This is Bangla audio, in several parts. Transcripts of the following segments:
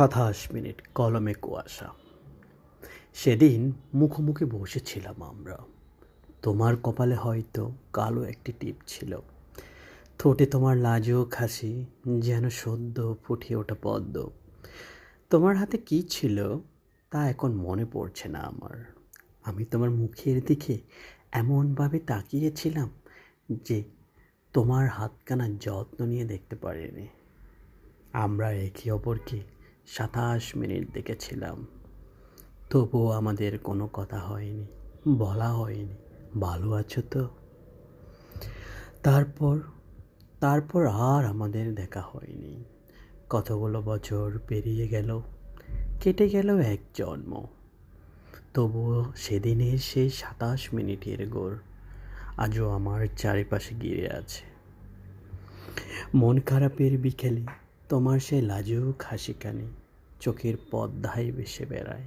সাতাশ মিনিট কলমে কুয়াশা। সেদিন মুখোমুখি বসেছিলাম আমরা। তোমার কপালে হয়তো কালো একটি টিপ ছিল। ঠোঁটে তোমার লাজুক হাসি যেন সদ্য ফুটিয়ে ওঠা পদ্ম। তোমার হাতে কি ছিল তা এখন মনে পড়ছে না আমার। আমি তোমার মুখের দিকে এমনভাবে তাকিয়েছিলাম যে তোমার হাতখানা যত্ন নিয়ে দেখতে পারিনি। আমরা একে অপরকে সাতাশ মিনিট দেখেছিলাম। তবুও আমাদের কোনো কথা হয়নি, বলা হয়নি ভালো আছো তো। তারপর তারপর আর আমাদের দেখা হয়নি। কতগুলো বছর পেরিয়ে গেল, কেটে গেল এক জন্ম। তবুও সেদিনের সেই সাতাশ মিনিটের গোর আজও আমার চারিপাশে ঘিরে আছে। মন খারাপের বিকেলে তোমার সেই লাজুক হাসিখানি চোখের পদ্মায় ভেসে বেড়ায়।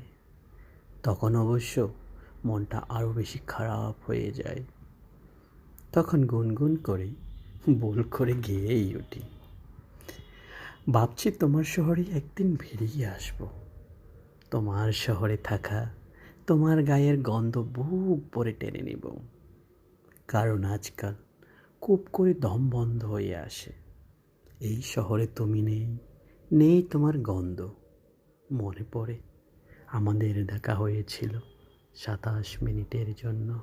তখন অবশ্য মনটা আরও বেশি খারাপ হয়ে যায়। তখন গুনগুন করে, ভুল করে গেয়েই উঠি। ভাবছি তোমার শহরে একদিন বেরিয়ে আসব। তোমার শহরে থাকা তোমার গায়ের গন্ধ বুক পরে টেনে নেব। কারণ আজকাল খুব করে দম বন্ধ হয়ে আসে। এই শহরে তুমি নেই নেই তোমার গন্ধ। মনে পড়ে, আমাদের দেখা হয়েছিল সাতাশ মিনিটের জন্য।